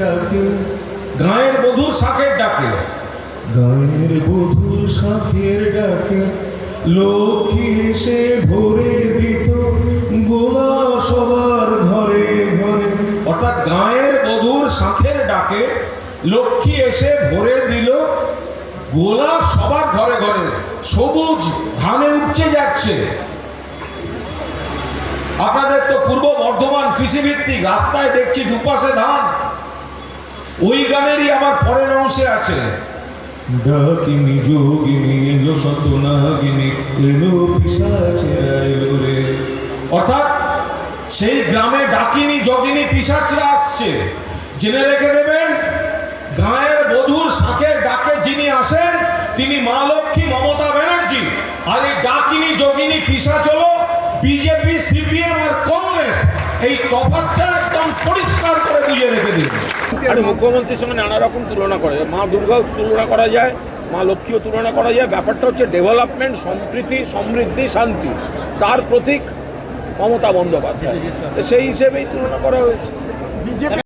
ডাকে গাঁয়ের বধূর শাকের ডাকে। গানের বধুর শাখের ডাকে লক্ষ্মী এসে ভরে দিত গোলা সবার ঘরে ঘরে। অর্থাৎ গাঁয়ের বধূর শাঁখের ডাকে লক্ষ্মী এসে ভরে দিল গোলা সবার ঘরে ঘরে সবুজ ধানে উপচে যাচ্ছে। আপনাদের তো পূর্ব বর্ধমান কৃষিভিত্তিক রাস্তায় দেখছি দুপাশে ধান। ওই গানেরই আবার পরের অংশে আছে। ডাকিনি যোগিনী এলো শতনাগিনী এলো পিসাচেরা এলো রে। অর্থাৎ সেই গ্রামে ডাকিনি যোগিনী পিসাচরা আসছে। জেনে রেখে দেবেন গায়ের বধুর শাকের ডাকে যিনি আসেন তিনি মা লক্ষ্মী মমতা ব্যানার্জি। আর এই ডাকিনি যোগিনী পিসাচ হলো বিজেপি সিপিএম আর কংগ্রেস। এই একদম পরিষ্কার করে বুঝিয়ে রেখে দিন। আর মুখ্যমন্ত্রীর সঙ্গে নানা রকম তুলনা করা যায়। মা দুর্গাও তুলনা করা যায় মা লক্ষ্মীও তুলনা করা যায়। ব্যাপারটা হচ্ছে ডেভেলপমেন্ট সম্প্রীতি সমৃদ্ধি শান্তি তার প্রতীক মমতা বন্দ্যোপাধ্যায়। তো সেই হিসেবেই তুলনা করা হয়েছে।